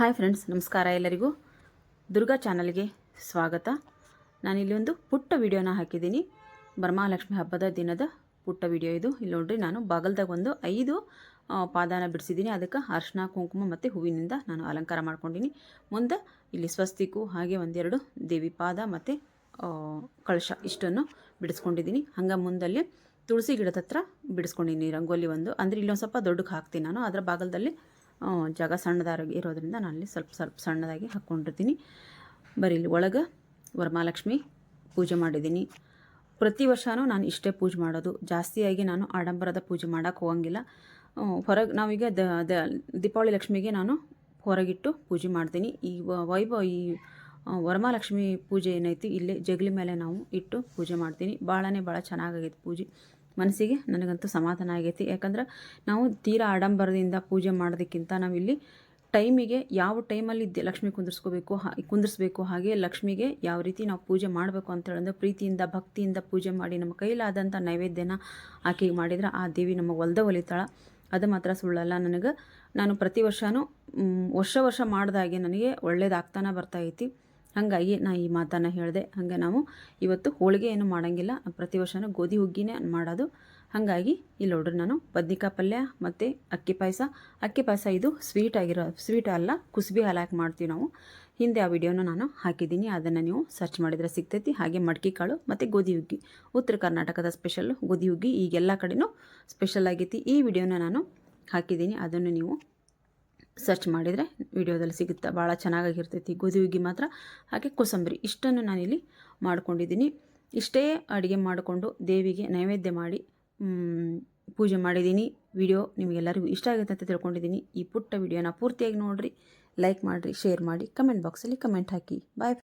Hi friends, ನಮಸ್ಕಾರ ಎಲ್ಲರಿಗೂ. ದುರ್ಗಾ ಚಾನಲ್ಗೆ ಸ್ವಾಗತ. ನಾನಿಲ್ಲಿ ಒಂದು ಪುಟ್ಟ ವಿಡಿಯೋನ ಹಾಕಿದ್ದೀನಿ. ಬರಮಹಾಲಕ್ಷ್ಮಿ ಹಬ್ಬದ ದಿನದ ಪುಟ್ಟ ವಿಡಿಯೋ ಇದು. ಇಲ್ಲಿ ನೋಡ್ರಿ, ನಾನು ಬಾಗಲ್ದಾಗ ಒಂದು ಐದು ಪಾದಾನ ಬಿಡಿಸಿದ್ದೀನಿ. ಅದಕ್ಕೆ ಅರ್ಶಿನ, ಕುಂಕುಮ ಮತ್ತು ಹೂವಿನಿಂದ ನಾನು ಅಲಂಕಾರ ಮಾಡ್ಕೊಂಡಿನಿ. ಮುಂದೆ ಇಲ್ಲಿ ಸ್ವಸ್ತಿಕು, ಹಾಗೆ ಒಂದೆರಡು ದೇವಿ ಪಾದ ಮತ್ತು ಕಳಶ ಇಷ್ಟನ್ನು ಬಿಡಿಸ್ಕೊಂಡಿದ್ದೀನಿ. ಹಂಗೆ ಮುಂದಲ್ಲಿ ತುಳಸಿ ಗಿಡದ ಹತ್ರ ಬಿಡಿಸ್ಕೊಂಡಿನಿ ರಂಗೋಲಿ ಒಂದು. ಅಂದರೆ ಇಲ್ಲೊಂದು ಸ್ವಲ್ಪ ದೊಡ್ಡಕ್ಕೆ ಹಾಕ್ತೀನಿ ನಾನು. ಅದರ ಬಾಗಲದಲ್ಲಿ ಜಾಗ ಸಣ್ಣದಾಗಿ ಇರೋದ್ರಿಂದ ಅಲ್ಲಿ ಸ್ವಲ್ಪ ಸ್ವಲ್ಪ ಸಣ್ಣದಾಗಿ ಹಾಕ್ಕೊಂಡಿರ್ತೀನಿ ಬರೀ ಇಲ್ಲಿ ಒಳಗೆ ವರಮಹಾಲಕ್ಷ್ಮಿ ಪೂಜೆ ಮಾಡಿದ್ದೀನಿ. ಪ್ರತಿ ವರ್ಷವೂ ನಾನು ಇಷ್ಟೇ ಪೂಜೆ ಮಾಡೋದು. ಜಾಸ್ತಿಯಾಗಿ ನಾನು ಆಡಂಬರದ ಪೂಜೆ ಮಾಡೋಕ್ಕೆ ಹೋಗಂಗಿಲ್ಲ. ಹೊರಗೆ ನಾವೀಗ ದ ದ, ದೀಪಾವಳಿ ಲಕ್ಷ್ಮಿಗೆ ನಾನು ಹೊರಗಿಟ್ಟು ಪೂಜೆ ಮಾಡ್ತೀನಿ. ಈ ವೈಭವ ಈ ವರಮಹಾಲಕ್ಷ್ಮಿ ಪೂಜೆ ಏನೈತಿ, ಇಲ್ಲೇ ಜಗಲಿ ಮೇಲೆ ನಾವು ಇಟ್ಟು ಪೂಜೆ ಮಾಡ್ತೀನಿ. ಭಾಳನೇ ಭಾಳ ಚೆನ್ನಾಗೈತೆ ಪೂಜೆ. ಮನಸ್ಸಿಗೆ ನನಗಂತೂ ಸಮಾಧಾನ ಆಗೈತಿ. ಯಾಕಂದ್ರೆ ನಾವು ತೀರಾ ಆಡಂಬರದಿಂದ ಪೂಜೆ ಮಾಡೋದಕ್ಕಿಂತ ನಾವಿಲ್ಲಿ ಟೈಮಿಗೆ ಯಾವ ಟೈಮಲ್ಲಿ ಲಕ್ಷ್ಮಿ ಕುಂದಿರ್ಸ್ಕೋಬೇಕು, ಹಾ, ಕುಂದಿರ್ಸ್ಬೇಕು, ಹಾಗೆ ಲಕ್ಷ್ಮಿಗೆ ಯಾವ ರೀತಿ ನಾವು ಪೂಜೆ ಮಾಡಬೇಕು ಅಂತ ಹೇಳಿದ್ರೆ ಪ್ರೀತಿಯಿಂದ, ಭಕ್ತಿಯಿಂದ ಪೂಜೆ ಮಾಡಿ ನಮ್ಮ ಕೈಲಾದಂಥ ನೈವೇದ್ಯನ ಆಕೆಗೆ ಮಾಡಿದ್ರೆ ಆ ದೇವಿ ನಮಗೆ ಒಲ್ದ ಒಲಿತಾಳ. ಅದು ಮಾತ್ರ ಸುಳ್ಳಲ್ಲ. ನನಗೆ, ನಾನು ಪ್ರತಿ ವರ್ಷವೂ ವರ್ಷ ವರ್ಷ ಮಾಡಿದಾಗೆ ನನಗೆ ಒಳ್ಳೇದಾಗ್ತಾನೆ ಬರ್ತೈತಿ ಹಾಗಾಗಿ ನಾ ಈ ಮಾತನ್ನು ಹೇಳಿದೆ. ಹಾಗೆ ನಾವು ಇವತ್ತು ಹೋಳಿಗೆ ಏನು ಮಾಡೋಂಗಿಲ್ಲ. ಪ್ರತಿ ವರ್ಷವೂ ಗೋಧಿ ಹುಗ್ಗಿನೇ ಮಾಡೋದು. ಹಾಗಾಗಿ ಇಲ್ಲಿ ನೋಡ್ರಿ ನಾನು ಬದ್ನಿಕಾಯಿ ಪಲ್ಯ ಮತ್ತು ಅಕ್ಕಿ ಪಾಯಸ. ಅಕ್ಕಿ ಪಾಯಸ ಇದು ಸ್ವೀಟ್ ಆಗಿರೋ ಸ್ವೀಟ್ ಅಲ್ಲ, ಕುಸುಬಿ ಹಾಲು ಹಾಕಿ ಮಾಡ್ತೀವಿ ನಾವು. ಹಿಂದೆ ಆ ವಿಡಿಯೋನ ನಾನು ಹಾಕಿದ್ದೀನಿ. ಅದನ್ನು ನೀವು ಸರ್ಚ್ ಮಾಡಿದರೆ ಸಿಗ್ತೈತಿ. ಹಾಗೆ ಮಡ್ಕಿ ಕಾಳು ಮತ್ತು ಗೋಧಿ ಹುಗ್ಗಿ. ಉತ್ತರ ಕರ್ನಾಟಕದ ಸ್ಪೆಷಲ್ ಗೋಧಿ ಹುಗ್ಗಿ. ಈಗೆಲ್ಲ ಕಡೆಯೂ ಸ್ಪೆಷಲ್ ಆಗೈತಿ. ಈ ವಿಡಿಯೋನ ನಾನು ಹಾಕಿದ್ದೀನಿ. ಅದನ್ನು ನೀವು ಸರ್ಚ್ ಮಾಡಿದರೆ ವಿಡಿಯೋದಲ್ಲಿ ಸಿಗುತ್ತೆ, ಭಾಳ ಚೆನ್ನಾಗಿರ್ತೈತಿ ಗೋಧಿ ಮಾತ್ರ, ಹಾಗೆ ಕೋಸಂಬರಿ, ಇಷ್ಟನ್ನು ನಾನಿಲ್ಲಿ ಮಾಡ್ಕೊಂಡಿದ್ದೀನಿ. ಇಷ್ಟೇ ಅಡುಗೆ ಮಾಡಿಕೊಂಡು ದೇವಿಗೆ ನೈವೇದ್ಯ ಮಾಡಿ ಪೂಜೆ ಮಾಡಿದ್ದೀನಿ. ವಿಡಿಯೋ ನಿಮಗೆಲ್ಲರಿಗೂ ಇಷ್ಟ ಆಗುತ್ತೆ ಅಂತ ತಿಳ್ಕೊಂಡಿದ್ದೀನಿ. ಈ ಪುಟ್ಟ ವಿಡಿಯೋನ ಪೂರ್ತಿಯಾಗಿ ನೋಡಿರಿ, ಲೈಕ್ ಮಾಡಿರಿ, ಶೇರ್ ಮಾಡಿ, ಕಮೆಂಟ್ ಬಾಕ್ಸಲ್ಲಿ ಕಮೆಂಟ್ ಹಾಕಿ. ಬಾಯ್